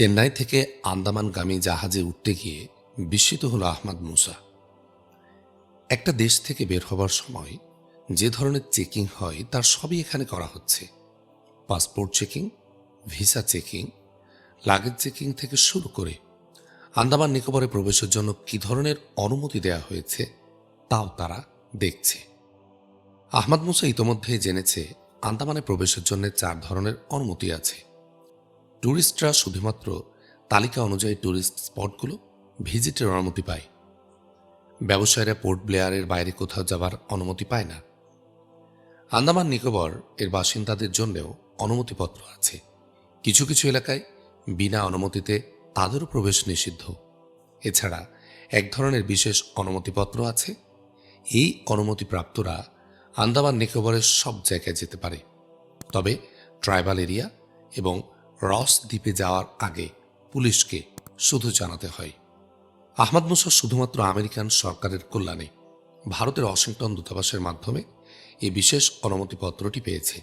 চেন্নাই থেকে আন্দামানগামী জাহাজে উঠতে গিয়ে বিস্মিত হল আহমদ মুসা। একটা দেশ থেকে বের হবার সময় যে ধরনের চেকিং হয় তার সবই এখানে করা হচ্ছে। Passport checking, visa checking, luggage checking থেকে শুরু করে আন্দামান নিকোবরে প্রবেশের জন্য কি ধরনের অনুমতি দেয়া হয়েছে তাও তারা দেখছে। আহমদ মুসা ইতোমধ্যেই জেনেছে আন্দামানে প্রবেশের জন্য চার ধরনের অনুমতি আছে। ট্যুরিস্টরা শুধুমাত্র তালিকা অনুযায়ী ট্যুরিস্ট স্পটগুলো ভিজিটের অনুমতি পায়। ব্যবসায়ীরা পোর্ট ব্লেয়ারের বাইরে কোথাও যাবার অনুমতি পায় না। আন্দামান নিকোবর এর বাসিন্দাদের জন্যও অনুমতিপত্র আছে। কিছু কিছু এলাকায় বিনা অনুমতিতে তাদেরও প্রবেশ নিষিদ্ধ। এছাড়া এক ধরনের বিশেষ অনুমতিপত্র আছে। এই অনুমতিপ্রাপ্তরা আন্দামান নিকোবরের সব জায়গায় যেতে পারে। তবে ট্রাইবাল এরিয়া এবং রস দ্বীপে যাওয়ার আগে পুলিশকে শুধু জানাতে হয়। আহমদ মুসা শুধুমাত্র আমেরিকান সরকারের কল্যাণে ভারতের ওয়াশিংটন দূতাবাসের মাধ্যমে এই বিশেষ অনুমতিপত্রটি পেয়েছে।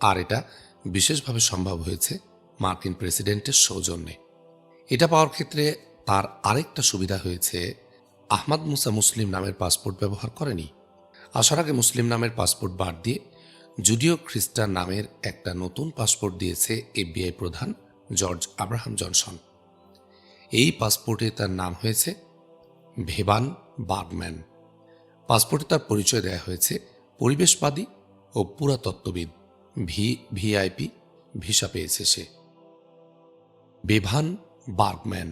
আর এটা বিশেষভাবে সম্ভব হয়েছে মার্কিন প্রেসিডেন্টের সৌজন্যে। এটা পাওয়ার ক্ষেত্রে তার আরেকটা সুবিধা হয়েছে, আহমদ মুসা মুসলিম নামের পাসপোর্ট ব্যবহার করেনি। আসার আগে মুসলিম নামের পাসপোর্ট বাদ দিয়ে জুডিও খ্রিস্টান নামের একটা নতুন পাসপোর্ট দিয়েছে এফবিআই প্রধান জর্জ আব্রাহাম জনসন। এই পাসপোর্টে তার নাম হয়েছে ভেবান বার্গম্যান পাসপোর্টে তার পরিচয় দেয়া হয়েছে পরিবেশবাদী ও পুরাতত্ত্ববিদ, ভি, ভিআইপি, ভিসা পেয়েছে সে। বেভান বার্গম্যান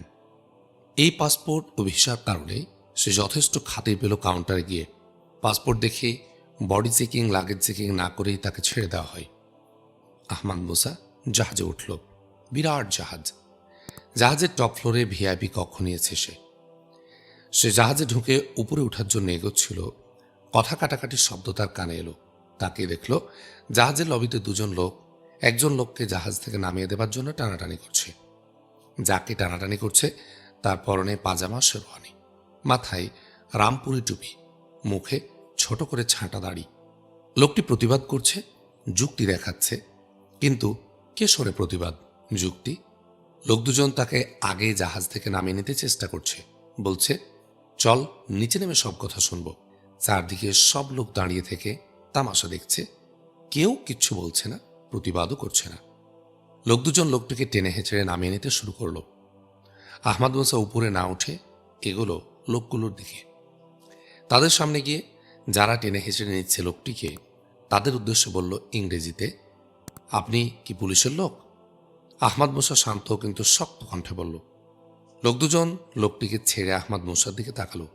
এই পাসপোর্ট ও ভিসার কারণে সে যথেষ্ট খাতির পেল কাউন্টারে গিয়ে। পাসপোর্ট দেখে বডি চেকিং লাগেজ চেকিং না করেই তাকে ছেড়ে দেওয়া হয়। আহমাদ মুসা জাহাজে উঠল। বিরাট জাহাজ। জাহাজের টপ ফ্লোরে ভিআইপি কক্ষ নিয়েছে সে। সে জাহাজে ঢুকে উপরে ওঠার জন্য এগোচ্ছিল। কথা কাটাকাটির শব্দ তার কানে এলো। তাকে দেখল, জাহাজের লবিতে দুজন লোক, একজন লোককে জাহাজ থেকে নামিয়ে দেবার জন্য টানাটানি করছে। যাকে টানাটানি করছে, তার পরনে পাজামা, শেরওয়ানি। মাথায় রামপুরি টুপি। মুখে ছোট করে ছাঁটা দাড়ি। লোকটি প্রতিবাদ করছে, যুক্তি দেখাচ্ছে। কিন্তু কে সরে প্রতিবাদ? যুক্তি? লোক দুজন তাকে আগে জাহাজ থেকে নামিয়ে নিতে চেষ্টা করছে। বলছে, চল, নিচে নেমে সব কথা শুনব। চারদিকে সব লোক দাঁড়িয়ে থেকে তামাশা দেখছে। কেউ কিচ্ছু বলছে না, প্রতিবাদও করছে না। লোক দুজন লোকটিকে টেনে হেঁচড়ে নামিয়ে নিতে শুরু করল। আহমাদ মুসা উপরে না উঠে এগুলো লোকগুলোর দিকে। তাদের সামনে গিয়ে যারা টেনে হেঁচড়ে নিচ্ছে লোকটিকে, তাদের উদ্দেশ্যে বলল ইংরেজিতে, আপনি কি পুলিশের লোক? আহমাদ মুসা শান্ত কিন্তু শক্ত কণ্ঠে বলল, লোক দুজন লোকটিকে ছেড়ে আহমাদ মুসার দিকে তাকালো।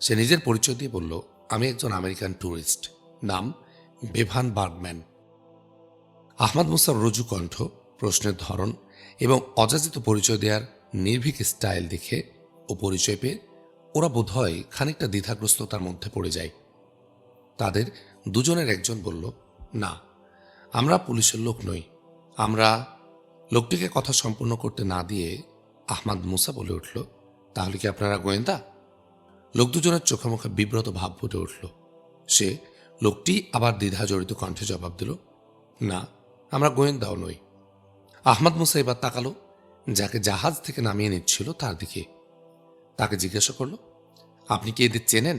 সে নিজের পরিচয় দিয়ে বলল, আমি একজন আমেরিকান ট্যুরিস্ট নাম বেভান বার্গম্যান আহমাদ মুসার রজু কণ্ঠ, প্রশ্নের ধরন এবং অযাচিত পরিচয় দেওয়ার নির্ভীক স্টাইল দেখে ও পরিচয় পেয়ে ওরা বোধহয় খানিকটা দ্বিধাগ্রস্ততার মধ্যে পড়ে যায়। তাদের দুজনের একজন বলল, না, আমরা পুলিশের লোক নই। আমরা লোকটিকে কথা সম্পূর্ণ করতে না দিয়ে আহমাদ মুসা বলে উঠল, তাহলে কি আপনারা গোয়েন্দা? লোক দুজনের চোখে মুখে বিব্রত ভাব ফুটে উঠল। সে লোকটি আবার দ্বিধা জড়িত কণ্ঠে জবাব দিল, না, আমরা গোয়েন্দাও নই। আহমদ মুসা এবার তাকালো, যাকে জাহাজ থেকে নামিয়ে নিচ্ছিল তার দিকে। তাকে জিজ্ঞাসা করল, আপনি কি এদের চেনেন?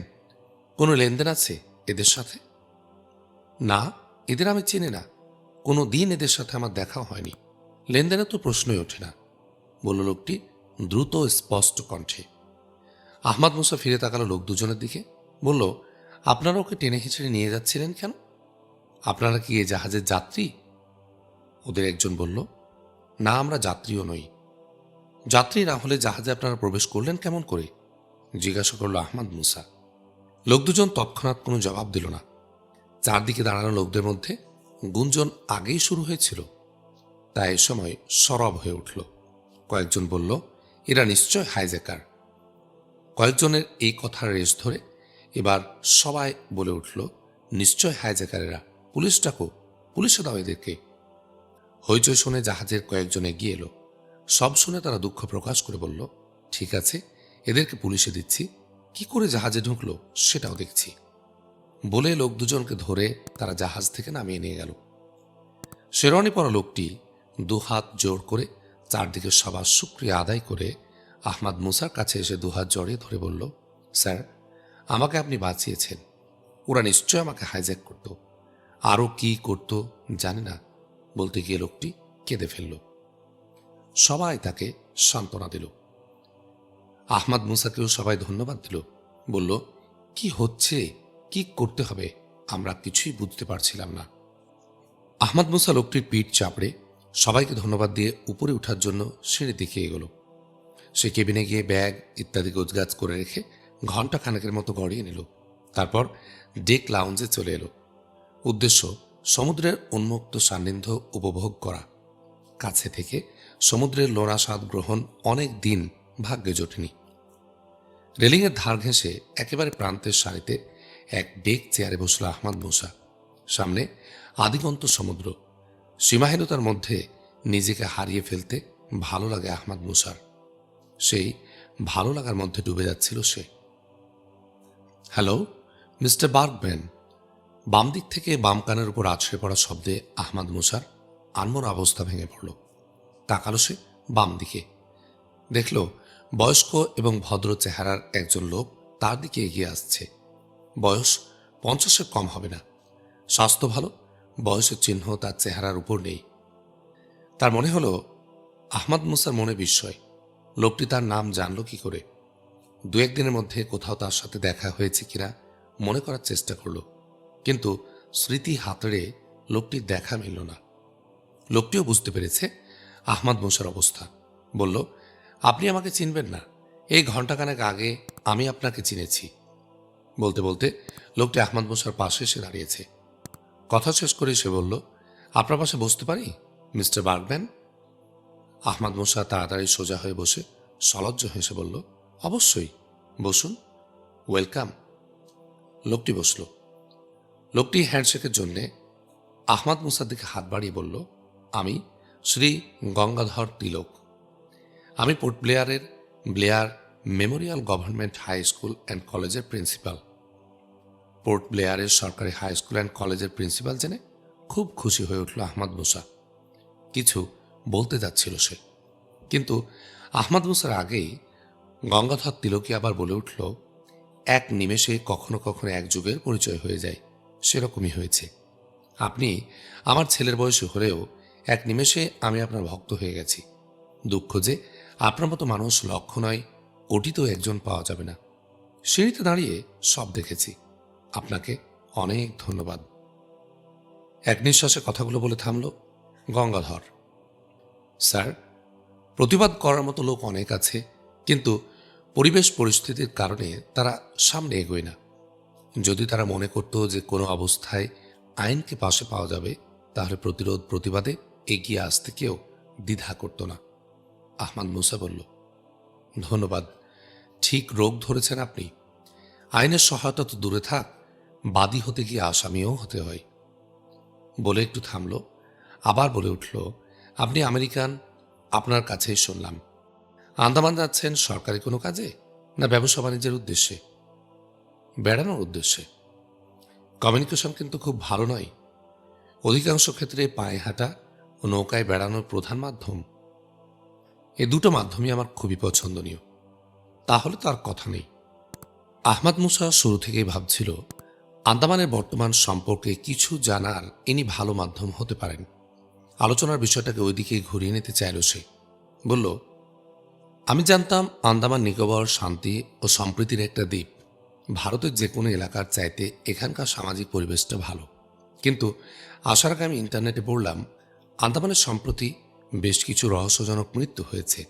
কোনো লেনদেন আছে এদের সাথে? না, এদের আমি চিনি না। কোনো দিন এদের সাথে আমার দেখা হয়নি। লেনদেনের তো প্রশ্নই ওঠে না, বলল লোকটি দ্রুত স্পষ্ট কণ্ঠে। আহমাদ মুসা ফিরে তাকালো লোক দুজনের দিকে, বলল, আপনারা ওকে টেনে হিঁচড়ে নিয়ে যাচ্ছিলেন কেন? আপনারা কি এ জাহাজের যাত্রী? ওদের একজন বলল, না, আমরা যাত্রীও নই। যাত্রী না হলে জাহাজে আপনারা প্রবেশ করলেন কেমন করে? জিজ্ঞাসা করল আহমদ মুসা। লোক দুজন তৎক্ষণাৎ কোনো জবাব দিল না। চারদিকে দাঁড়ানো লোকদের মধ্যে গুঞ্জন আগেই শুরু হয়েছিল। তাই এ সময় সরব হয়ে উঠল। কয়েকজন বলল, এরা নিশ্চয় হাইজ্যাকার। কয়েকজনের এই কথার রেশ ধরে এবার সবাই বলে উঠল, নিশ্চয় হাইজ্যাকারেরা। পুলিশ ডাকো পুলিশে দাও এদেরকে। হইচই শুনে জাহাজের কয়েকজন এগিয়ে এলো। সব শুনে তারা দুঃখ প্রকাশ করে বলল, ঠিক আছে, এদেরকে পুলিশে দিচ্ছি। কি করে জাহাজে ঢুকলো সেটাও দেখছি। বলে লোক দুজনকে ধরে তারা জাহাজ থেকে নামিয়ে নিয়ে গেল। শেরওয়ানি পরা লোকটি দুহাত জোর করে চারদিকে সবার শুক্রিয়া আদায় করে আহমাদ মুসার কাছে এসে দুহাত জড়িয়ে ধরে বলল, স্যার, আমাকে আপনি বাঁচিয়েছেন। ওরা নিশ্চয় আমাকে হাইজ্যাক করত। আরও কি করত জানি না, বলতে গিয়ে লোকটি কেঁদে ফেলল। সবাই তাকে সান্ত্বনা দিল। আহমাদ মুসাকেও সবাই ধন্যবাদ দিল। বলল, কি হচ্ছে? কি করতে হবে? আমরা কিছুই বুঝতে পারছিলাম না। আহমদ মুসা লোকটির পিঠ চাপড়ে সবাইকে ধন্যবাদ দিয়ে উপরে ওঠার জন্য সিঁড়ি দিকে এগোলো। সে কেবিনে গিয়ে ব্যাগ ইত্যাদি গোছগাছ করে রেখে ঘণ্টা খানেকের মতো গড়িয়ে নিল। তারপর ডেক লাউঞ্জে চলে এলো। উদ্দেশ্য, সমুদ্রের উন্মুক্ত সান্নিধ্য উপভোগ করা। কাছে থেকে সমুদ্রের লোনা স্বাদ গ্রহণ অনেক দিন ভাগ্যে জোটেনি। রেলিংয়ের ধার ঘেঁষে একেবারে প্রান্তের সারিতে এক ডেক চেয়ারে বসল আহমদ মুসা। সামনে আদিগন্ত সমুদ্র। সীমাহীনতার মধ্যে নিজেকে হারিয়ে ফেলতে ভালো লাগে আহমদ মুসার। সেই ভালো লাগার মধ্যে ডুবে যাচ্ছিল সে। হ্যালো, মিস্টার বার্গম্যান বাম দিক থেকে বাম কানের উপর আছড়ে পড়া শব্দে আহমদ মুসার আনমোর অবস্থা ভেঙে পড়ল। তাকালো সে বাম দিকে। দেখল বয়স্ক এবং ভদ্র চেহারার একজন লোক তার দিকে এগিয়ে আসছে। বয়স পঞ্চাশের কম হবে না। স্বাস্থ্য ভালো, বয়সের চিহ্ন তার চেহারার উপর নেই। তার মনে হলো আহমদ মুসার মনে বিস্ময়। লোকটি তার নাম জানল কি করে? দু একদিনের মধ্যে কোথাও তার সাথে দেখা হয়েছে কিনা মনে করার চেষ্টা করল। কিন্তু স্মৃতি হাতড়ে লোকটির দেখা মিলল না। লোকটিও বুঝতে পেরেছে আহমদ মুসার অবস্থা। বলল, আপনি আমাকে চিনবেন না। এই ঘন্টাখানেক আগে আমি আপনাকে চিনেছি। বলতে বলতে লোকটি আহমদ মুসার পাশে এসে দাঁড়িয়েছে। কথা শেষ করে সে বলল, আপনার পাশে বসতে পারি, মিস্টার বার্গম্যান? আহমদ মুসা তাড়াতাড়ি সোজা হয়ে বসে সলজ্জ হেসে বলল, অবশ্যই, বসুন। ওয়েলকাম। লোকটি বসল। লোকটি হ্যান্ডশেকের জন্যে আহমদ মুসার দিকে হাত বাড়িয়ে বলল, আমি শ্রী গঙ্গাধর তিলক। আমি port ব্লেয়ারের, Blair memorial government high school and কলেজের প্রিন্সিপাল। পোর্ট ব্লেয়ারের সরকারি হাই স্কুল অ্যান্ড কলেজের প্রিন্সিপাল জেনে খুব খুশি হয়ে উঠল আহমদ মুসা। কিছু বলতে যাচ্ছিল সে। কিন্তু আহমদ মুসার আগেই গঙ্গাধর তিলকী আবার বলে উঠল, এক নিমেষে কখনো কখনো এক যুগের পরিচয় হয়ে যায়। সেরকমই হয়েছে। আপনি আমার ছেলের বয়সী হলেও এক নিমেষে আমি আপনার ভক্ত হয়ে গেছি। দুঃখ যে আপনার মতো মানুষ লক্ষ্য নয় কোটিতেও একজন পাওয়া যাবে না। সিঁড়িতে দাঁড়িয়ে সব দেখেছি। আপনাকে অনেক ধন্যবাদ। এক নিঃশ্বাসে কথাগুলো বলে থামল গঙ্গাধর। স্যার, প্রতিবাদ করার মতো লোক অনেক আছে, কিন্তু পরিবেশ পরিস্থিতির কারণে তারা সামনে এগোয় না। যদি তারা মনে করত যে কোনো অবস্থায় আইনকে পাশে পাওয়া যাবে, তাহলে প্রতিরোধ প্রতিবাদে এগিয়ে আসতে কেউ দ্বিধা করত না। আহমদ মুসা বলল, ধন্যবাদ। ঠিক রোগ ধরেছেন আপনি। আইনের সহায়তা তো দূরে থাক, বাদী হতে গিয়ে আসামিও হতে হয়। বলে একটু থামল, আবার বলে উঠল, আপনি আমেরিকান, আপনার কাছেই শুনলাম। আন্দামান যাচ্ছেন সরকারি কোনো কাজে, না ব্যবসা বাণিজ্যের উদ্দেশ্যে? বেড়ানোর উদ্দেশ্যে। কমিউনিকেশন কিন্তু খুব ভালো নয়। অধিকাংশ ক্ষেত্রে পায়ে হাঁটা ও নৌকায় বেড়ানোর প্রধান মাধ্যম। এ দুটো মাধ্যমই আমার খুবই পছন্দনীয়। তাহলে তার কথা নেই। আহমদ মুসা শুরু থেকেই ভাবছিল, আন্দামানের বর্তমান সম্পর্কে কিছু জানার ইনি ভালো মাধ্যম হতে পারেন। আলোচনার বিষয়টাকে ওইদিকে ঘুরিয়ে নিতে চাইল সে। বলল, আমি জানতাম আন্দামান নিকোবর শান্তি ও সম্প্রীতির একটা দ্বীপ। ভারতের যে কোনো এলাকার চাইতে এখানকার সামাজিক পরিবেশটা ভালো। কিন্তু আসার আগে আমি ইন্টারনেটে পড়লাম আন্দামানের সম্প্রতি বেশ কিছু রহস্যজনক মৃত্যু হয়েছে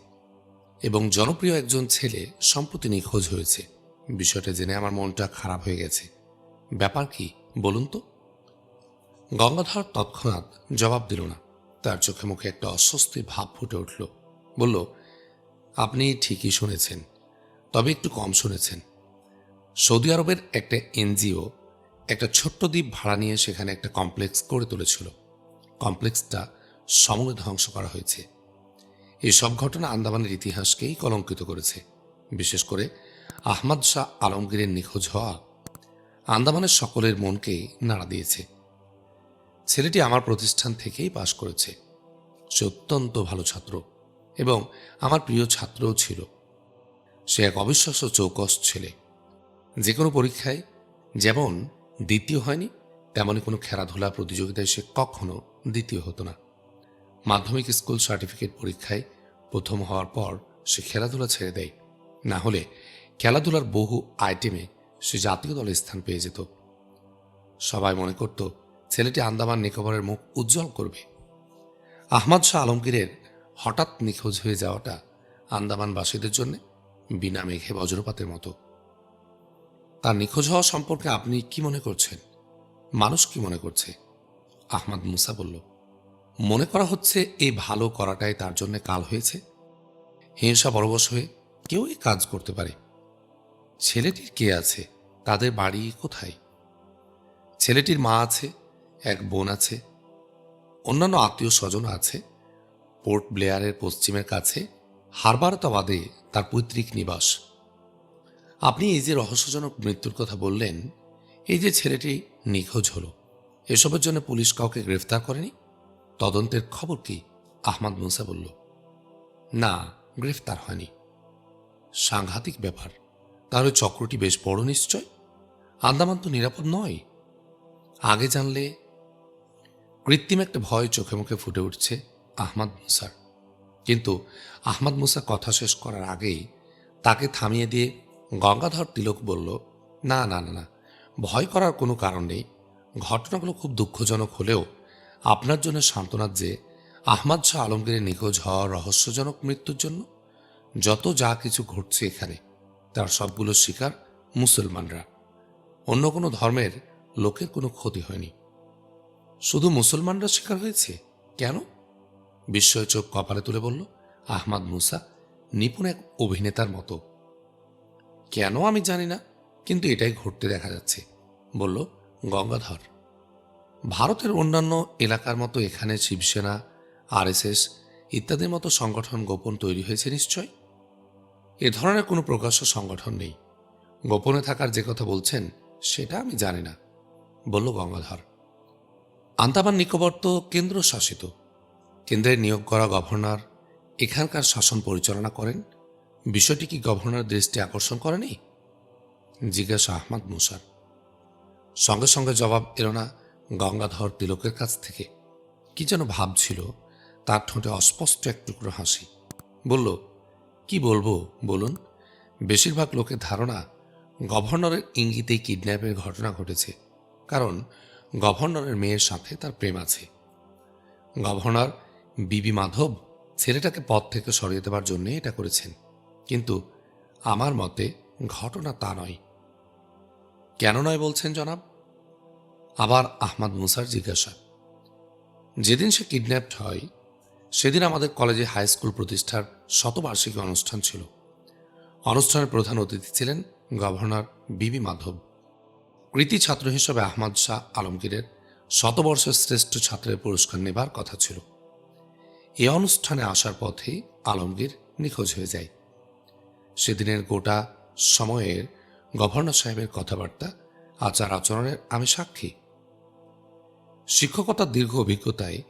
এবং জনপ্রিয় একজন ছেলে সম্প্রতি নিখোঁজ হয়েছে। বিষয়টা জেনে আমার মনটা খারাপ হয়ে গেছে। ব্যাপার কি, বলুন তো? গঙ্গাধর তৎক্ষণাৎ জবাব দিল না। তার চোখে মুখে একটা অস্বস্তি ভাব ফুটে উঠল। বলল, আপনি ঠিকই শুনেছেন, তবে একটু কম শুনেছেন। সৌদি আরবের একটা এনজিও একটা ছোট্ট দ্বীপ ভাড়া নিয়ে সেখানে একটা কমপ্লেক্স করে তুলেছিল। কমপ্লেক্সটা সমূলে ধ্বংস করা হয়েছে। এই সব ঘটনা আন্দামানের ইতিহাসকেই কলঙ্কিত করেছে। বিশেষ করে আহমদ শাহ আলমগীরের নিখোঁজ হওয়া আন্দামানের সকলের মনকেই নাড়া দিয়েছে। ছেলেটি আমার প্রতিষ্ঠান থেকেই পাশ করেছে। সে অত্যন্ত ভালো ছাত্র এবং আমার প্রিয় ছাত্রও ছিল। সে এক অবিশ্বাস্য চৌকস ছেলে। যে কোনো পরীক্ষায় যেমন দ্বিতীয় হয়নি তেমনই কোনো খেলাধুলা প্রতিযোগিতায় সে কখনো দ্বিতীয় হতো না। মাধ্যমিক স্কুল সার্টিফিকেট পরীক্ষায় প্রথম হওয়ার পর সে খেলাধুলা ছেড়ে দেয়। না হলে খেলাধুলার বহু আইটেমে সে জাতীয় দলে স্থান পেয়ে যেত। সবাই মনে করত, ছেলেটি আন্দামান নিকোবরের মুখ উজ্জ্বল করবে। আহমদ শাহ আলমগীরের হঠাৎ নিখোঁজ হয়ে যাওয়াটা আন্দামানবাসীদের জন্য বিনা মেঘে বজ্রপাতের মতো। তার নিখোঁজ হওয়া সম্পর্কে আপনি কি মনে করছেন? মানুষ কি মনে করছে? আহমদ মুসা বলল মনে করা হচ্ছে এই ভালো করাটাই তার জন্য কাল হয়েছে। হিংসা পরবশ হয়ে কেউ এই কাজ করতে পারে। ছেলেটির কে আছে? তাদের বাড়ি কোথায়? ছেলেটির মা আছে, এক বোন আছে, অন্যান্য আত্মীয় স্বজন আছে, পোর্ট ব্লেয়ারের পশ্চিমের কাছে, হারবারতাবাদে তার পৈতৃক নিবাস। আপনি এই যে রহস্যজনক মৃত্যুর কথা বললেন, এই যে ছেলেটি নিখোঁজ হলো, এসবের জন্য পুলিশ কাউকে গ্রেফতার করেনি? তদন্তের খবর কি? আহমদ মুসা বলল, না, গ্রেফতার হয়নি। সাংঘাতিক ব্যাপার। তাহলে চক্রটি বেশ বড় নিশ্চয়? আন্দামান তো নিরাপদ নয়। আগে জানলে কৃত্রিম একটা ভয় চোখে মুখে ফুটে উঠছে আহমদ মুসার। কিন্তু আহমদ মুসা কথা শেষ করার আগেই তাকে থামিয়ে দিয়ে গঙ্গাধর তিলক বলল, না না না না, ভয় করার কোনো কারণ নেই। ঘটনাগুলো খুব দুঃখজনক হলেও আপনার জন্য সান্ত্বনার যে, আহমদ শাহ আলমগীরের নিখোঁজ হওয়ার রহস্যজনক মৃত্যুর জন্য যত যা কিছু ঘটছে এখানে, তার সবগুলো শিকার মুসলমানরা। অন্য কোনো ধর্মের লোকের কোনো ক্ষতি হয়নি। শুধু মুসলমানরা শিকার হয়েছে? কেন? বিস্ময় চোখ কপালে তুলে বলল, আহমাদ মুসা নিপুণ এক অভিনেতার মতো। কেন আমি জানি না, কিন্তু এটাই ঘটতে দেখা যাচ্ছে, বলল গঙ্গাধর। ভারতের অন্যান্য এলাকার মতো এখানে শিবসেনা, আরএসএস ইত্যাদির মতো সংগঠন গোপন তৈরি হয়েছে নিশ্চয়? এ ধরনের কোনো প্রকাশ্য সংগঠন নেই। গোপনে থাকার যে কথা বলছেন, সেটা আমি জানি না, বলল গঙ্গাধর। আন্দামান নিকোবর তো কেন্দ্র শাসিত কেন্দ্রের নিয়োগ করা গভর্নর এখানকার শাসন পরিচালনা করেন। বিষয়টি কি গভর্নর দৃষ্টি আকর্ষণ করেনি? জিজ্ঞাসা আহমদ মুসার। সঙ্গে সঙ্গে জবাব এলো না গঙ্গাধর তিলকের কাছ থেকে। কি যেন ভাবছিল, তার ঠোঁটে অস্পষ্ট এক টুকরো হাসি। বলল, কি বলব, বলুন? বেশিরভাগ লোকের ধারণা, গভর্নরের ইঙ্গিতেই কিডন্যাপের ঘটনা ঘটেছে। কারণ, গভর্নরের মেয়ের সাথে তার প্রেম আছে। গভর্নর বিবি মাধব ছেলেটাকে পথ থেকে সরিয়ে দেওয়ার জন্য এটা করেছেন। কিন্তু আমার মতে ঘটনা তা নয়। কেন নয় বলছেন জনাব? আবার আহমদ মুসার জিজ্ঞাসা। যেদিন সে কিডন্যাপড হয়, সেদিন আমাদের কলেজে হাই স্কুল প্রতিষ্ঠার শতবার্ষিকী অনুষ্ঠান ছিল। অনুষ্ঠানের প্রধান অতিথি ছিলেন গভর্নর বিবি মাধব। কৃতি ছাত্র হিসেবে আহমদ শাহ আলমগীরের শতবর্ষের শ্রেষ্ঠ ছাত্রের পুরস্কার নেবার কথা ছিল। এ অনুষ্ঠানে আসার পথে আলমগীর নিখোঁজ হয়ে যায়। সেদিনের গোটা সময়ের গভর্নর সাহেবের কথাবার্তা আচার আচরণের আমি সাক্ষী। শিক্ষকতার দীর্ঘ অভিজ্ঞতায়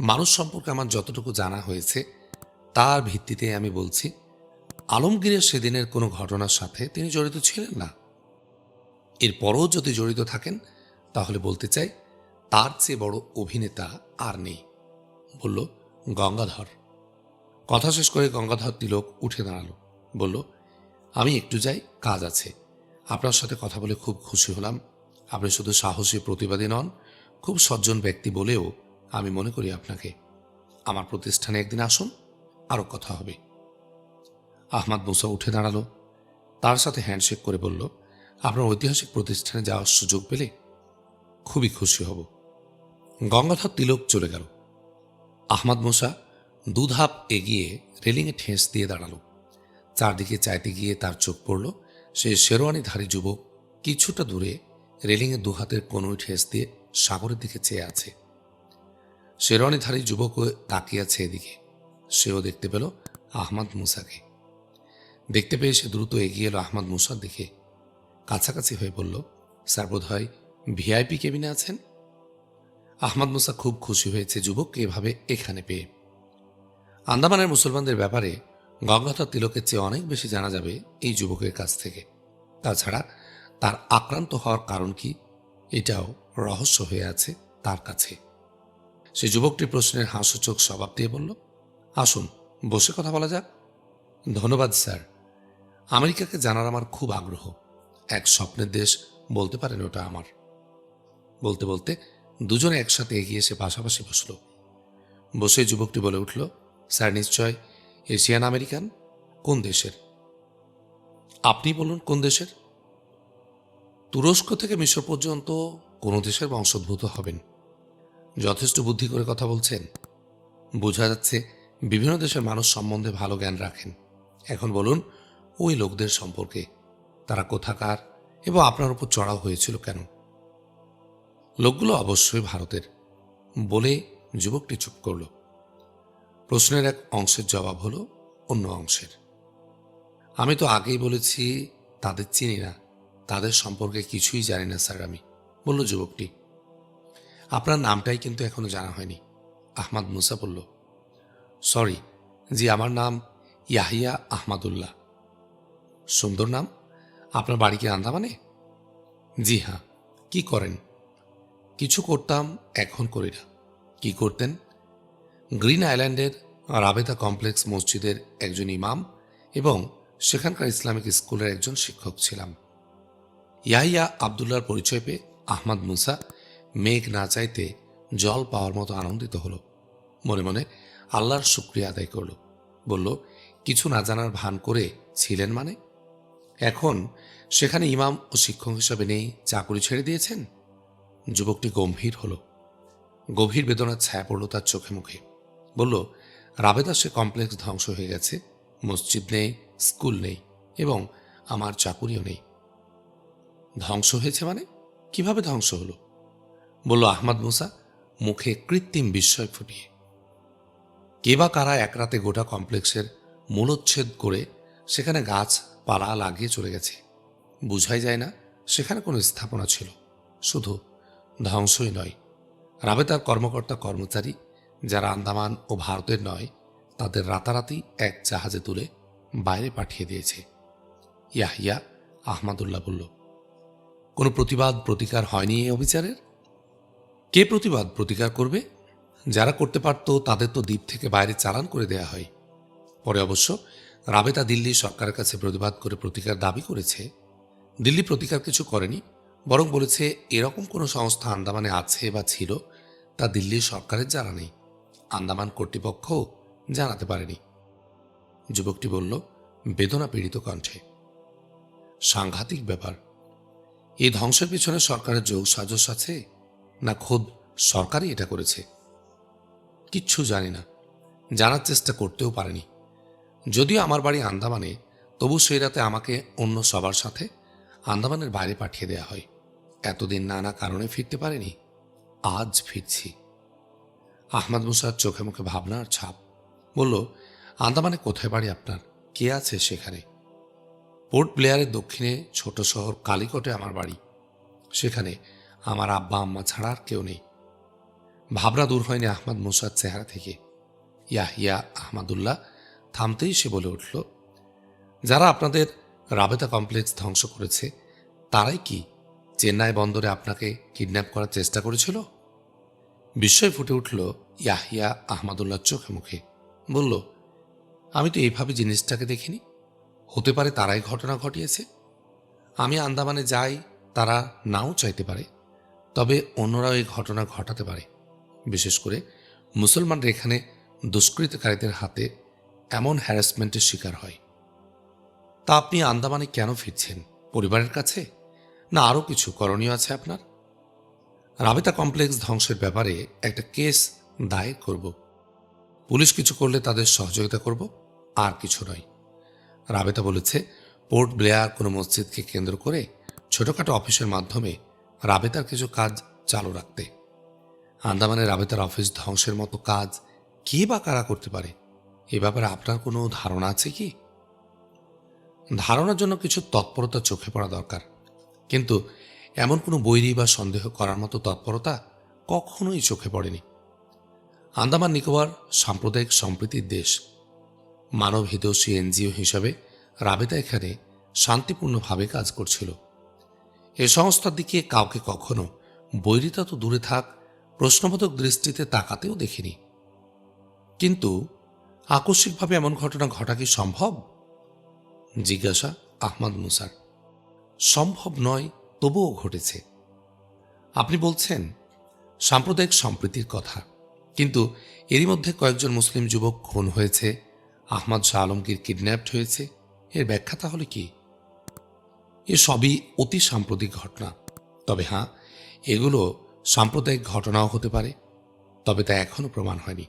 মানুষ সম্পর্কে আমার যতটুকু জানা হয়েছে, তার ভিত্তিতে আমি বলছি, আলমগীরের সেদিনের কোনো ঘটনার সাথে তিনি জড়িত ছিলেন না। এরপরও যদি জড়িত থাকেন, তাহলে বলতে চাই, তার চেয়ে বড় অভিনেতা আর নেই। বলল, গঙ্গাধর। কথা শেষ করে গঙ্গাধর তিলক উঠে দাঁড়াল। বলল, আমি একটু যাই, কাজ আছে। আপনার সাথে কথা বলে খুব খুশি হলাম। আপনি শুধু সাহসী, প্রতিবাদী নন খুব সজ্জন ব্যক্তি বলেও আমি মনে করি আপনাকে। আমার প্রতিষ্ঠানে একদিন আসুন আরও কথা হবে। আহমাদ মুসা উঠে দাঁড়াল, তার সাথে হ্যান্ডশেক করে বলল, আপনার ঐতিহাসিক প্রতিষ্ঠানে যাওয়ার সুযোগ পেলে খুবই খুশি হব। গঙ্গাধর তিলক চলে গেল। আহমাদ মুসা দুধাপ এগিয়ে রেলিংয়ে ঠেস দিয়ে দাঁড়াল। চারদিকে চাইতে গিয়ে তার চোখ পড়ল, সে শেরওয়ানিধারী যুবক কিছুটা দূরে রেলিংয়ে দুহাতের কোনোই ঠেস দিয়ে সাগরের দিকে চেয়ে আছে। শেরওয়ানিধারী যুবক তাকিয়ে আছে এদিকে। সেও দেখতে পেল আহমদ মুসাকে। দেখতে পেয়ে সে দ্রুত এগিয়ে এলো আহমদ মুসার দিকে। কাছাকাছি হয়ে বলল স্যার বোধ হয় ভিআইপি কেবিনে আছেন? আহমদ মুসা খুব খুশি হয়েছে যুবককে এভাবে এখানে পেয়ে। আন্দামানের মুসলমানদের ব্যাপারে গঙ্গাধর তিলকের চেয়ে অনেক বেশি জানা যাবে এই যুবকের কাছ থেকে। তাছাড়া তার আক্রান্ত হওয়ার কারণ কি? এটাও রহস্য হয়ে আছে তার কাছে। সে যুবকটি প্রশ্নের হাস্যচোখ স্বভাব দিয়ে বলল, আসুন, বসে কথা বলা যাক। ধন্যবাদ, স্যার। আমেরিকাকে জানার আমার খুব আগ্রহ। এক স্বপ্নের দেশ বলতে পারেন ওটা আমার। বলতে বলতে দুজনে একসাথে এগিয়ে এসে পাশাপাশি বসল। বসে যুবকটি বলে উঠল, স্যার, নিশ্চয় এশিয়ান আমেরিকান? কোন দেশের? আপনি বলুন কোন দেশের? তুরস্ক থেকে মিশর পর্যন্ত কোনো দেশের বংশোদ্ভূত হবেন। যথেষ্ট বুদ্ধি করে কথা বলছেন। বোঝা যাচ্ছে বিভিন্ন দেশের মানুষ সম্বন্ধে ভালো জ্ঞান রাখেন। এখন বলুন, ওই লোকদের সম্পর্কে তারা কোথাকার এবং আপনার উপর চড়াও হয়েছিল কেন? লোকগুলো অবশ্যই ভারতের বলে যুবকটি চুপ করল। প্রশ্নের এক অংশের জবাব হলো অন্য অংশের। আমি তো আগেই বলেছি, তাদের চিনি না। তাদের সম্পর্কে কিছুই জানি না, স্যার আমি। বলল, যুবকটি, আপনার নামটাই কিন্তু এখনও জানা হয়নি। আহমাদ মুসা বলল, সরি, জি, আমার নাম ইয়াহিয়া আহমাদুল্লাহ। সুন্দর নাম? আপনার বাড়ি কি আন্দামানে জি হ্যাঁ। কি করেন? কিছু করতাম, এখন করি না। কি করতেন? গ্রিন আইল্যান্ডের রাবেতা কমপ্লেক্স মসজিদের একজন ইমাম এবং সেখানকার ইসলামিক স্কুলের একজন শিক্ষক ছিলাম। ইয়াহিয়া আবদুল্লার পরিচয় পেয়ে আহমদ মুসা মেঘ না চাইতে জল পাওয়ার মতো আনন্দিত হলো। মনে মনে আল্লাহর শুক্রিয়া আদায় করল। বলল, কিছু না জানার ভান করে ছিলেন মানে? এখন সেখানে ইমাম ও শিক্ষক হিসাবে নেই, চাকুরি ছেড়ে দিয়েছেন? যুবকটি গম্ভীর হলো। গভীর বেদনার ছায়া পড়ল তার চোখে মুখে। বলল, রাবেদা সে কমপ্লেক্স ধ্বংস হয়ে গেছে। মসজিদ নেই, স্কুল নেই এবং আমার চাকুরিও নেই। ধ্বংস হয়েছে মানে? কীভাবে ধ্বংস হলো? বলল আহমদ মুসা, মুখে কৃত্রিম বিস্ময় ফুটিয়ে। কে বা কারা এক রাতে গোটা কমপ্লেক্সের মূলোচ্ছেদ করে সেখানে গাছ, পালা লাগিয়ে চলে গেছে? বুঝাই যায় না, সেখানে কোনো স্থাপনা ছিল। শুধু ধ্বংসই নয়, রাবেতার কর্মকর্তা কর্মচারী যারা আন্দামান ও ভারতের নয়, তাদের রাতারাতি এক জাহাজে তুলে বাইরে পাঠিয়ে দিয়েছে। ইয়াহিয়া আহমাদুল্লাহ বলল কোনো প্রতিবাদ, প্রতিকার হয়নি এই অবিচারের? কে প্রতিবাদ, প্রতিকার করবে? যারা করতে পারত, তাদের তো দ্বীপ থেকে বাইরে চালান করে দেয়া হয়। পরে অবশ্য রাবেতা দিল্লি সরকারের কাছে প্রতিবাদ করে প্রতিকার দাবি করেছে। দিল্লি প্রতিকার কিছু করেনি, বরং বলেছে এরকম কোনো সংস্থা আন্দামানে আছে বা ছিল, তা দিল্লির সরকারের জানা নেই। আন্দামান কর্তৃপক্ষও জানাতে পারেনি। যুবকটি বলল, বেদনা পীড়িত কণ্ঠে। সাংঘাতিক ব্যাপার। এই ধ্বংসের পিছনে সরকারের যোগ সাজস আছে না খোদ সরকারই এটা করেছে? কিচ্ছু জানি না। জানার চেষ্টা করতেও পারেনি। যদিও আমার বাড়ি আন্দামানে, তবু সেই রাতে আমাকে অন্য সবার সাথে আন্দামানের বাইরে পাঠিয়ে দেওয়া হয়। এতদিন নানা কারণে ফিরতে পারেনি, আজ ফিরছি। আহমদ মুসার চোখে মুখে ভাবনার ছাপ। বলল, আন্দামানে কোথায় বাড়ি আপনার? কে আছে সেখানে? পোর্ট ব্লেয়ারের দক্ষিণে ছোট শহর কালিকটে আমার বাড়ি। সেখানে আমার আব্বা আম্মা ছাড়া আর কেউ নেই। ভাবনা দূর হয়নি আহমদ মুসার চেহারা থেকে। ইয়াহিয়া আহমদুল্লাহ থামতেই সে বলে উঠল, যারা আপনাদের রাবেতা কমপ্লেক্স ধ্বংস করেছে, তারাই কি চেন্নাই বন্দরে আপনাকে কিডন্যাপ করার চেষ্টা করেছিল? বিস্ময় ফুটে উঠল ইয়াহিয়া আহমদুল্লার চোখে মুখে। বলল, আমি তো এইভাবে জিনিসটাকে দেখিনি। হতে পারে তারাই ঘটনা ঘটিয়েছে। আমি আন্দামানে যাই, তারা নাও চাইতে পারে, তবে অন্যরাও এই ঘটনা ঘটাতে পারে। বিশেষ করে মুসলমানরা এখানে দুষ্কৃতকারীদের হাতে এমন হ্যারাসমেন্টের শিকার হয়। তা আপনি আন্দামানে কেন ফিরছেন? পরিবারের কাছে? না আরও কিছু করণীয় আছে আপনার? রাবেতা কমপ্লেক্স ধ্বংসের ব্যাপারে একটা কেস দায়ের করব। পুলিশ কিছু করলে তাদের সহযোগিতা করব, আর কিছু নয়। রাবেতা বলেছে, পোর্ট ব্লেয়ার কোনো মসজিদকে কেন্দ্র করে ছোটখাটো অফিসের মাধ্যমে রাবেতার কিছু কাজ চালু রাখতে। আন্দামানে রাবেতার অফিস ধ্বংসের মতো কাজ কে বা কারা করতে পারে? এ ব্যাপারে আপনার কোনো ধারণা আছে কি? ধারণার জন্য কিছু তৎপরতা চোখে পড়া দরকার। কিন্তু এমন কোনো বৈরী বা সন্দেহ করার মতো তৎপরতা কখনোই চোখে পড়েনি। আন্দামান নিকোবর সাম্প্রদায়িক সম্প্রীতির দেশ। মানব হিতৈষী এনজিও হিসাবে রাবেতা এখানে শান্তিপূর্ণভাবে কাজ করছিল। এ সংস্থার দিকে কাউকে কখনো বৈরিতা তো দূরে থাক, প্রশ্নবোধক দৃষ্টিতে তাকাতেও দেখিনি। কিন্তু আকস্মিকভাবে এমন ঘটনা ঘটা কি সম্ভব? জিজ্ঞাসা আহমদ মুসার। সম্ভব নয়, তবুও ঘটেছে। আপনি বলছেন, সাম্প্রদায়িক সম্প্রীতির কথা, কিন্তু এরই মধ্যে কয়েকজন মুসলিম যুবক খুন হয়েছে আহমদ শাহ আলমগীর কিডন্যাপড হয়েছে। এর ব্যাখ্যা তাহলে কি? এ সবই অতি সাম্প্রতিক ঘটনা। তবে হ্যাঁ এগুলো সাম্প্রদায়িক ঘটনাও হতে পারে, তবে তা এখনও প্রমাণ হয়নি।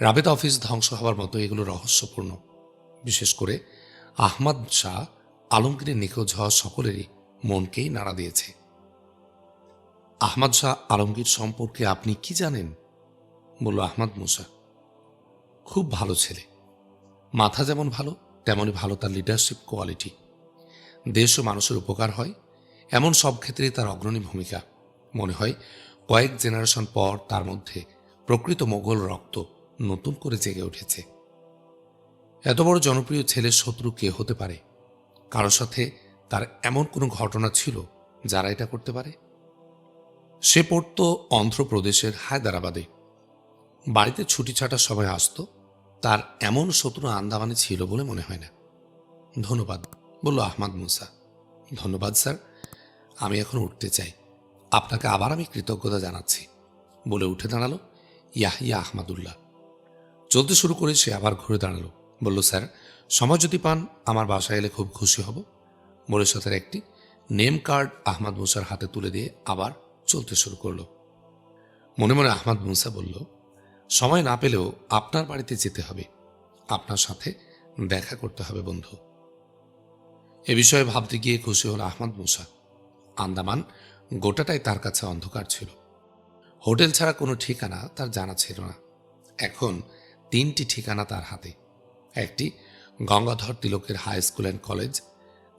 রাবেতা অফিস ধ্বংস হওয়ার মতো এগুলো রহস্যপূর্ণ। বিশেষ করে আহমদ শাহ আলমগীরের নিখোঁজ হওয়া সকলেরই মনকেই নাড়া দিয়েছে। আহমদ শাহ আলমগীর সম্পর্কে আপনি কি জানেন? বলল আহমদ মুসা। খুব ভালো ছেলে। মাথা যেমন ভালো তেমনই ভালো তার লিডারশিপ কোয়ালিটি দেশ ও মানুষের উপকার হয়, এমন সব ক্ষেত্রেই তার অগ্রণী ভূমিকা। মনে হয়, কয়েক জেনারেশন পর তার মধ্যে প্রকৃত মোগল রক্ত নতুন করে জেগে উঠেছে। এত বড় জনপ্রিয় ছেলের শত্রু কে হতে পারে? কারোর সাথে তার এমন কোনো ঘটনা ছিল যারা এটা করতে পারে? সে পড়ত অন্ধ্রপ্রদেশের হায়দ্রাবাদে। বাড়িতে ছুটি ছাটার সময় আসতো তার এমন শত্রু আন্দামানে ছিল বলে মনে হয় না। ধন্যবাদ, বলল আহমাদ মুসা। ধন্যবাদ, স্যার। আমি এখন উঠতে চাই। আপনাকে আবার আমি কৃতজ্ঞতা জানাচ্ছি। বলে উঠে দাঁড়াল ইয়াহিয়া আহমাদুল্লাহ। চলতে শুরু করে সে আবার ঘুরে দাঁড়াল। বলল, স্যার, সময় যদি পান, আমার বাসায় এলে খুব খুশি হব। বলে সাথে একটি নেম কার্ড আহমাদ মুসার হাতে তুলে দিয়ে আবার চলতে শুরু করল। মনে মনে আহমাদ মুসা বলল সময় না পেলেও আপনার বাড়িতে যেতে হবে। আপনার সাথে দেখা করতে হবে, বন্ধু। এ বিষয়ে ভাবতে গিয়ে খুশি হল আহমদ মুসা। আন্দামান গোটাটাই তার কাছে অন্ধকার ছিল। হোটেল ছাড়া কোনো ঠিকানা তার জানা ছিল না। এখন তিনটি ঠিকানা তার হাতে। একটি গঙ্গাধর তিলকের হাই স্কুল অ্যান্ড কলেজ,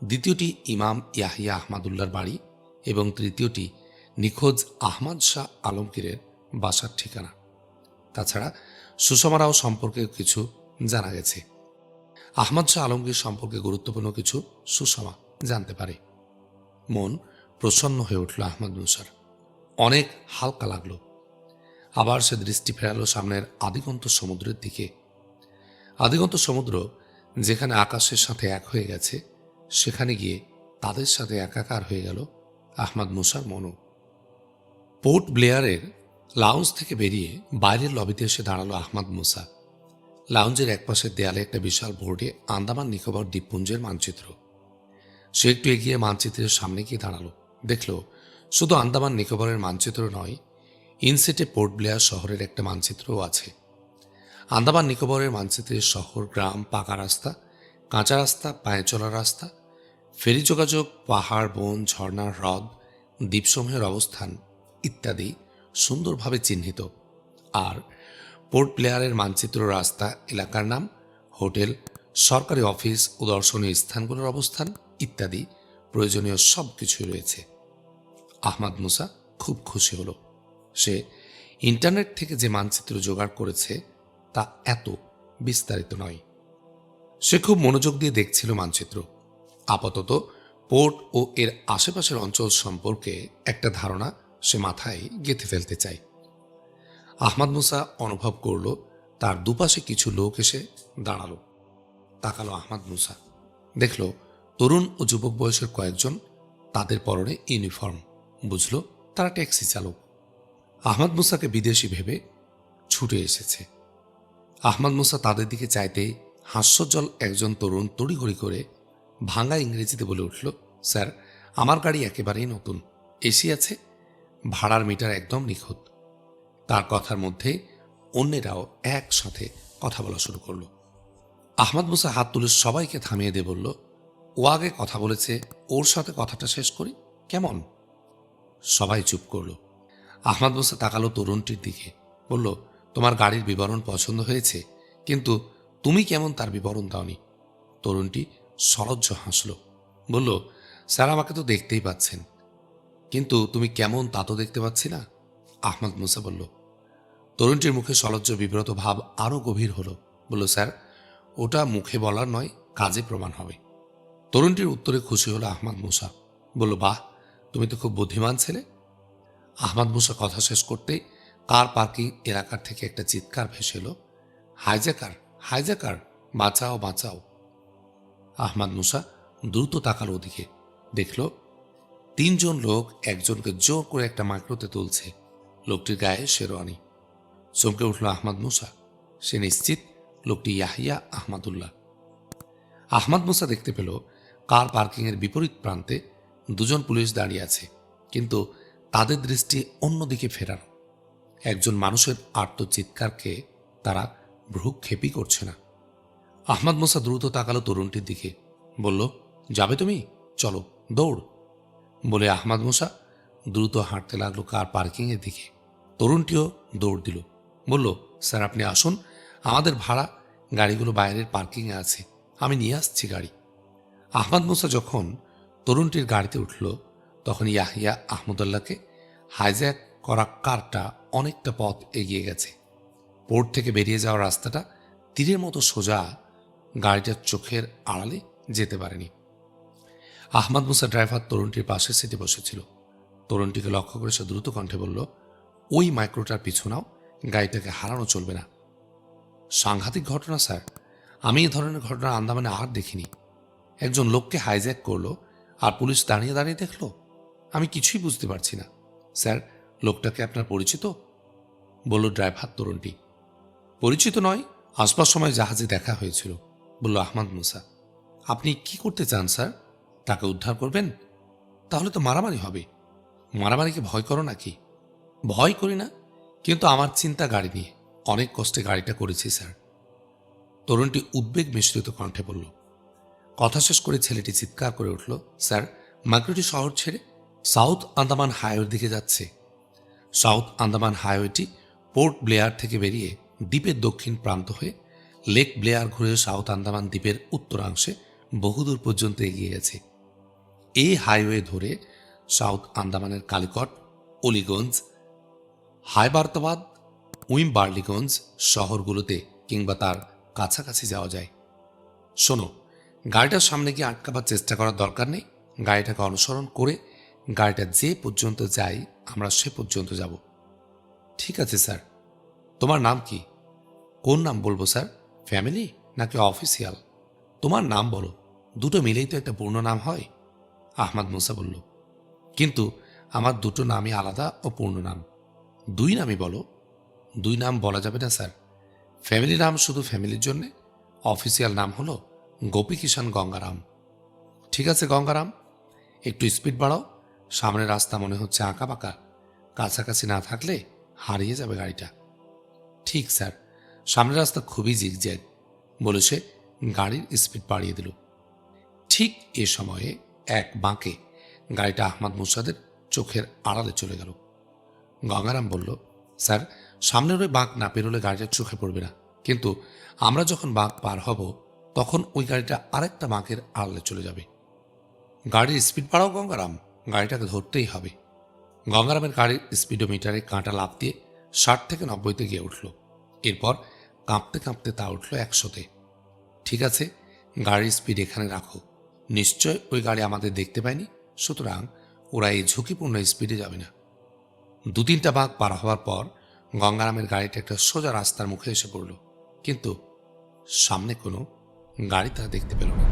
দ্বিতীয়টি ইমাম ইয়াহিয়া আহমাদুল্লার বাড়ি এবং তৃতীয়টি নিখোঁজ আহমদ শাহ আলমগীরের বাসার ঠিকানা। তাছাড়া সুষমারাও সম্পর্কে কিছু জানা গেছে। আহমদ শাহ আলমগীর সম্পর্কে গুরুত্বপূর্ণ কিছু সুষমা জানতে পারে। মন প্রসন্ন হয়ে উঠল আহমদ মুসার অনেক হালকা লাগল। আবার সে দৃষ্টি ফেরালো সামনের আদিগন্ত সমুদ্রের দিকে। আদিগন্ত সমুদ্র যেখানে আকাশের সাথে এক হয়ে গেছে, সেখানে গিয়ে তাদের সাথে একাকার হয়ে গেল আহমদ মুসার মনও পোর্ট ব্লেয়ারের লাউঞ্জ থেকে বেরিয়ে বাইরের লবিতে এসে দাঁড়াল আহমদ মুসা। লাউঞ্জের একপাশের দেয়ালে একটা বিশাল বোর্ডে আন্দামান নিকোবর দ্বীপপুঞ্জের মানচিত্র। সে একটু এগিয়ে মানচিত্রের সামনে গিয়ে দাঁড়াল। দেখল, শুধু আন্দামান নিকোবরের মানচিত্র নয়, ইনসেটে পোর্ট ব্লেয়ার শহরের একটা মানচিত্রও আছে। আন্দামান নিকোবরের মানচিত্রের শহর, গ্রাম, পাকা রাস্তা, কাঁচা রাস্তা, পায়ে চলা রাস্তা, ফেরি যোগাযোগ, পাহাড়, বন, ঝর্ণা, হ্রদ, দ্বীপসমূহের অবস্থান ইত্যাদি সুন্দরভাবে চিহ্নিত। আর পোর্ট প্লেয়ারের মানচিত্র রাস্তা, এলাকার নাম, হোটেল, সরকারি অফিস ও দর্শনীয় স্থানগুলোর অবস্থান ইত্যাদি প্রয়োজনীয় সব কিছুই রয়েছে। আহমাদ মুসা খুব খুশি হলো। সে ইন্টারনেট থেকে যে মানচিত্র জোগাড় করেছে, তা এত বিস্তারিত নয়। সে খুব মনোযোগ দিয়ে দেখছিল মানচিত্র। আপাতত পোর্ট ও এর আশেপাশের অঞ্চল সম্পর্কে একটা ধারণা সে মাথায় গেঁথে ফেলতে চায়। আহমাদ মুসা অনুভব করল, তার দুপাশে কিছু লোক এসে দাঁড়াল। তাকালো আহমাদ মুসা। দেখল, তরুণ ও যুবক বয়সের কয়েকজন তাদের পরনে ইউনিফর্ম। বুঝল, তারা ট্যাক্সি চালক। আহমদ মুসাকে বিদেশি ভেবে ছুটে এসেছে। আহমদ মুসা তাদের দিকে চাইতে হাস্যজ্জ্বল একজন তরুণ তড়িঘড়ি করে ভাঙা ইংরেজিতে বলে উঠল, স্যার, আমার গাড়ি একেবারেই নতুন। এসি আছে? ভাড়ার মিটার একদম নিখুঁত। তার কথার মধ্যে অন্যেরাও একসাথে কথা বলা শুরু করল। আহমদ মুসা হাত তুলে সবাইকে থামিয়ে দিয়ে বলল, ও আগে কথা বলেছে, ওর সাথে কথাটা শেষ করি, কেমন? সবাই চুপ করল। আহমদ মুসা তাকালো তরুণটির দিকে, বলল, তোমার গাড়ির বিবরণ পছন্দ হয়েছে, কিন্তু তুমি কেমন তার বিবরণ দাওনি? তরুণটি সলজ্জ হাসল, বলল, স্যার আমাকে তো দেখতেই পাচ্ছেন। কিন্তু তুমি কেমন তা তো দেখতে পাচ্ছি না, আহমদ মুসা বলল। তরুণটির মুখে সলজ্জ বিব্রত ভাব আরও গভীর হলো। বলল, স্যার, ওটা মুখে বলার নয়, কাজে প্রমাণ হবে। তরুণটির উত্তরে খুশি হলো আহমাদ মুসা। বলল, বাহ, তুমি তো খুব বুদ্ধিমান ছেলে। আহমাদ মুসা কথা শেষ করতে কার পার্কিং এলাকার থেকে একটা চিৎকার ভেসে এলো। হাইজাকার হাইজাকার বাঁচাও বাঁচাও। আহমাদ মুসা দ্রুত তাকাল ওদিকে, দেখল তিনজন লোক একজনকে জোর করে একটা মাইক্রোতে তুলছে। লোকটির গায়ে শেরওয়ানি। চমকে উঠল আহমাদ মুসা। সে নিশ্চিত লোকটি ইয়াহিয়া আহমাদুল্লাহ। আহমাদ মুসা দেখতে পেল কার পার্কিংয়ের বিপরীত প্রান্তে দুজন পুলিশ দাঁড়িয়ে আছে, কিন্তু তাদের দৃষ্টি অন্যদিকে ফেরানো। একজন মানুষের আর্তচিৎকারকে তারা ভ্রুক্ষেপই করছে না। আহমাদ মুসা দ্রুত তাকালো তরুণটির দিকে। বলল, যাবে তুমি? চলো, দৌড়। বলে আহমাদ মুসা দ্রুত হাঁটতে লাগল কার পার্কিংয়ের দিকে। তরুণটিও দৌড় দিল। বলল, স্যার, আপনি আসুন। আমাদের ভাড়া, গাড়িগুলো বাইরের পার্কিংয়ে আছে। আমি নিয়ে আসছি গাড়ি। আহমাদ মুসা যখন তরুণটির গাড়িতে উঠল, তখন ইয়াহিয়া আহমদুল্লাহকে হাইজ্যাক করা কারটা অনেকটা পথ এগিয়ে গেছে। পোর্ট থেকে বেরিয়ে যাওয়ার রাস্তাটা তীরের মতো সোজা গাড়িটার চোখের আড়ালে যেতে পারেনি। আহমদ মুসা ড্রাইভার তরুণটির পাশের সিটে বসেছিল। তরুণটিকে লক্ষ্য করে সে দ্রুত কণ্ঠে বলল, ওই মাইক্রোটার পিছু নাও, গাড়িটাকে হারানো চলবে না। সাংঘাতিক ঘটনা, স্যার। আমি এই ধরনের ঘটনা আন্দামানে আর দেখিনি। একজন লোককে হাইজ্যাক করল আর পুলিশ দাঁড়িয়ে দাঁড়িয়ে দেখল। আমি কিছুই বুঝতে পারছি না। স্যার লোকটাকে আপনার পরিচিত? বলল ড্রাইভার তরুণটি। পরিচিত নয়, আসবার সময় জাহাজে দেখা হয়েছিল। বলল আহমদ মুসা। আপনি কি করতে চান, স্যার? তাকে উদ্ধার করবেন, তাহলে তো মারামারি হবে। মারামারিকে ভয় করো নাকি ভয় করি না, কিন্তু আমার চিন্তা গাড়ি নিয়ে। অনেক কষ্টে গাড়িটা করেছি, স্যার। তরুণটি উদ্বেগ মিশ্রিত কণ্ঠে বলল, কথা শেষ করে ছেলেটি চিৎকার করে উঠল, স্যার মাইক্রোটি শহর ছেড়ে সাউথ আন্দামান হাইওয়ের দিকে যাচ্ছে। সাউথ আন্দামান হাইওয়েটি পোর্ট ব্লেয়ার থেকে বেরিয়ে দ্বীপের দক্ষিণ প্রান্ত হয়ে লেক ব্লেয়ার ঘুরে সাউথ আন্দামান দ্বীপের উত্তরাংশে বহুদূর পর্যন্ত এগিয়ে গেছে। এই হাইওয়ে ধরে সাউথ আন্দামানের কালিকট, অলিগঞ্জ, হায়বার্তাবাদ, উইমবার্লিগঞ্জ শহরগুলোতে কিংবা তার কাছাকাছি যাওয়া যায়। শোনো, গাড়িটার সামনে গিয়ে আটকাবার চেষ্টা করার দরকার নেই। গাড়িটাকে অনুসরণ করে গাড়িটা যে পর্যন্ত যাই আমরা সে পর্যন্ত যাব। ঠিক আছে, স্যার। তোমার নাম কি? কোন নাম বলব, স্যার? ফ্যামিলি নাকি অফিসিয়াল? তোমার নাম বলো। দুটো মিলেই তো একটা পূর্ণ নাম হয়। আহমাদ মুসা বলল, কিন্তু আমার দুটো নামই আলাদা ও পূর্ণ নাম। দুই নামই বলো। দুই নাম বলা যাবে না, স্যার। ফ্যামিলি নাম শুধু ফ্যামিলির জন্যে। অফিসিয়াল নাম হলো গোপী কিষাণ গঙ্গারাম। ঠিক আছে, গঙ্গারাম, একটু স্পিড বাড়াও। সামনের রাস্তা মনে হচ্ছে আঁকা বাঁকা কাছাকাছি না থাকলে হারিয়ে যাবে গাড়িটা। ঠিক, স্যার। সামনের রাস্তা খুবই জিগজ্যাগ। বলে সে গাড়ির স্পিড বাড়িয়ে দিল। ঠিক এ সময়ে এক বাঁকে গাড়িটা আহমদ মুসাদের চোখের আড়ালে চলে গেল। গঙ্গারাম বলল, স্যার, সামনের ওই বাঁক না পেরোলে গাড়িটা চোখে পড়বে না। কিন্তু আমরা যখন বাঁক পার হব, তখন ওই গাড়িটা আরেকটা বাঁকের আড়ালে চলে যাবে। গাড়ির স্পিড বাড়াও গঙ্গারাম, গাড়িটাকে ধরতেই হবে। গঙ্গারামের গাড়ির স্পিডোমিটারে কাঁটা লাভ দিয়ে ষাট থেকে নব্বইতে গিয়ে উঠল। এরপর কাঁপতে কাঁপতে তা উঠল একশোতে। ঠিক আছে, গাড়ির স্পিড এখানে রাখো। নিশ্চয় ওই গাড়ি আমাদের দেখতে পায়নি। সুতরাং ওরা এই ঝুঁকিপূর্ণ স্পিডে যাবে না। দু তিনটা বাঘ পার হওয়ার পর গঙ্গারামের গাড়িটা একটা সোজা রাস্তার মুখে এসে পড়ল। কিন্তু সামনে কোনো গাড়ি তারা দেখতে পেল না।